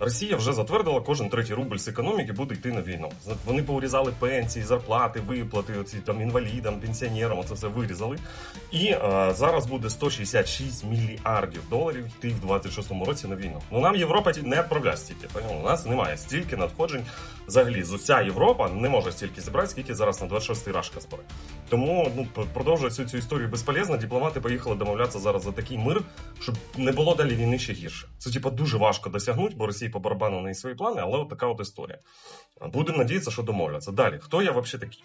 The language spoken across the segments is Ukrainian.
Росія вже затвердила, кожен третій рубль з економіки буде йти на війну. Вони поурізали пенсії, зарплати, виплати, оці там інвалідам, пенсіонерам, це все вирізали. І е, зараз буде 166 мільярдів доларів йти в 26-му році на війну. Ну нам Європа не відправляє стільки. У нас немає стільки надходжень. Взагалі, з уся Європа не може стільки зібрати, скільки зараз на 26-й рашка збере. Тому ну продовжує цю цю історію безполезно. Дипломати поїхали домовлятися зараз за такий мир, щоб не було далі війни ще гірше. Це типа дуже важко досягнути, бо Росія по барабану на неї свої плани, але от така от історія. Будемо надіятися, що домовляться. Далі, хто я взагалі такий?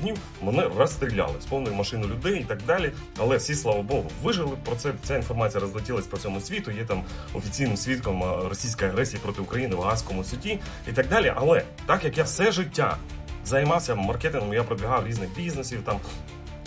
днів мене розстріляли з повною машиною людей і так далі. Але всі, слава Богу, вижили. Про це ця інформація розлетілась по всьому світу. Є там офіційним свідком російської агресії проти України в Гаазькому суді і так далі. Але так як я все життя займався маркетингом, я пробігав різних бізнесів там.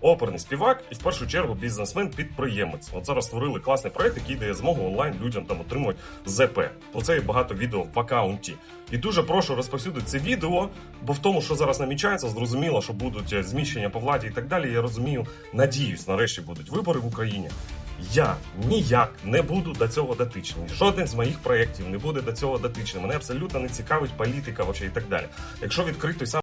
оперний співак і в першу чергу бізнесмен-підприємець. От зараз створили класний проект, який дає змогу онлайн людям там отримувати ЗП. Про це є багато відео в аккаунті. І дуже прошу розповсюдити це відео, бо в тому, що зараз намічається, зрозуміло, що будуть е, зміщення по владі і так далі. Я розумію, надіюсь, нарешті будуть вибори в Україні. Я ніяк не буду до цього дотичний. Жоден з моїх проєктів не буде до цього дотичний. Мене абсолютно не цікавить політика вообще і так далі. Якщо відкрити той сам